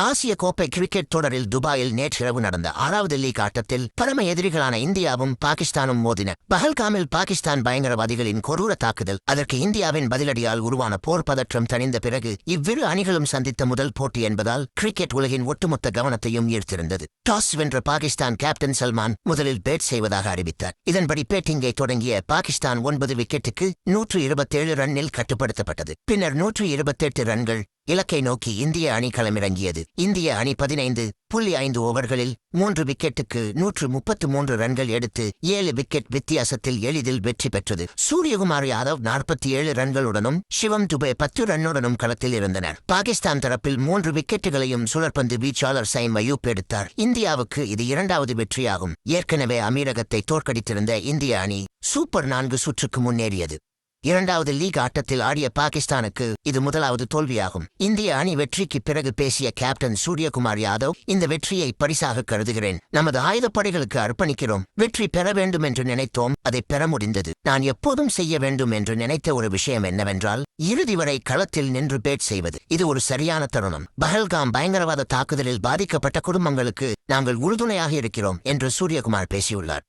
ஆசிய கோப்பை கிரிக்கெட் தொடரில் துபாயில் நேற்றிரவு நடந்த ஆறாவது லீக் ஆட்டத்தில் பரம எதிரிகளான இந்தியாவும் பாகிஸ்தானும் மோதின. பஹல்காமில் பாகிஸ்தான் பயங்கரவாதிகளின் கொடூர தாக்குதல் அதற்கு இந்தியாவின் பதிலடியால் உருவான போர் பதற்றம் தணிந்த பிறகு இவ்விரு அணிகளும் சந்தித்த முதல் போட்டி என்பதால் கிரிக்கெட் உலகின் ஒட்டுமொத்த கவனத்தையும் ஈர்த்திருந்தது. டாஸ் வென்ற பாகிஸ்தான் கேப்டன் சல்மான் முதலில் பேட் செய்வதாக அறிவித்தார். இதன்படி பேட்டிங்கை தொடங்கிய பாகிஸ்தான் ஒன்பது விக்கெட்டுக்கு நூற்று இருபத்தேழு ரன்னில் கட்டுப்படுத்தப்பட்டது. பின்னர் நூற்று இருபத்தெட்டு ரன்கள் இலக்கை நோக்கி இந்திய அணி களமிறங்கியது. இந்திய அணி பதினைந்து புள்ளி ஐந்து ஓவர்களில் மூன்று விக்கெட்டுக்கு நூற்று முப்பத்து மூன்று ரன்கள் எடுத்து ஏழு விக்கெட் வித்தியாசத்தில் எளிதில் வெற்றி பெற்றது. சூரியகுமார் யாதவ் நாற்பத்தி ஏழு ரன்களுடனும் சிவம் துபே பத்து ரன்னுடனும் களத்தில் இருந்தனர். பாகிஸ்தான் தரப்பில் மூன்று விக்கெட்டுகளையும் சுழற்பந்து வீச்சாளர் சைம் அயூப் எடுத்தார். இந்தியாவுக்கு இது இரண்டாவது வெற்றியாகும். ஏற்கனவே அமீரகத்தை தோற்கடித்திருந்த இந்திய அணி சூப்பர் நான்கு சுற்றுக்கு முன்னேறியது. இரண்டாவது லீக் ஆட்டத்தில் ஆடிய பாகிஸ்தானுக்கு இது முதலாவது தோல்வியாகும். இந்திய அணி வெற்றிக்கு பிறகு பேசிய கேப்டன் சூரியகுமார் யாதவ் இந்த வெற்றியை பரிசாக கருதுகிறேன். நமது ஆயுதப்படைகளுக்கு அர்ப்பணிக்கிறோம். வெற்றி பெற வேண்டும் என்று நினைத்தோம். அதை பெற முடிந்தது. நான் எப்போதும் செய்ய வேண்டும் என்று நினைத்த ஒரு விஷயம் என்னவென்றால் இறுதி வரை களத்தில் நின்று பேட் செய்வது. இது ஒரு சரியான தருணம். பஹல்காம் பயங்கரவாத தாக்குதலில் பாதிக்கப்பட்ட குடும்பங்களுக்கு நாங்கள் உறுதுணையாக இருக்கிறோம் என்று சூரியகுமார் பேசியுள்ளார்.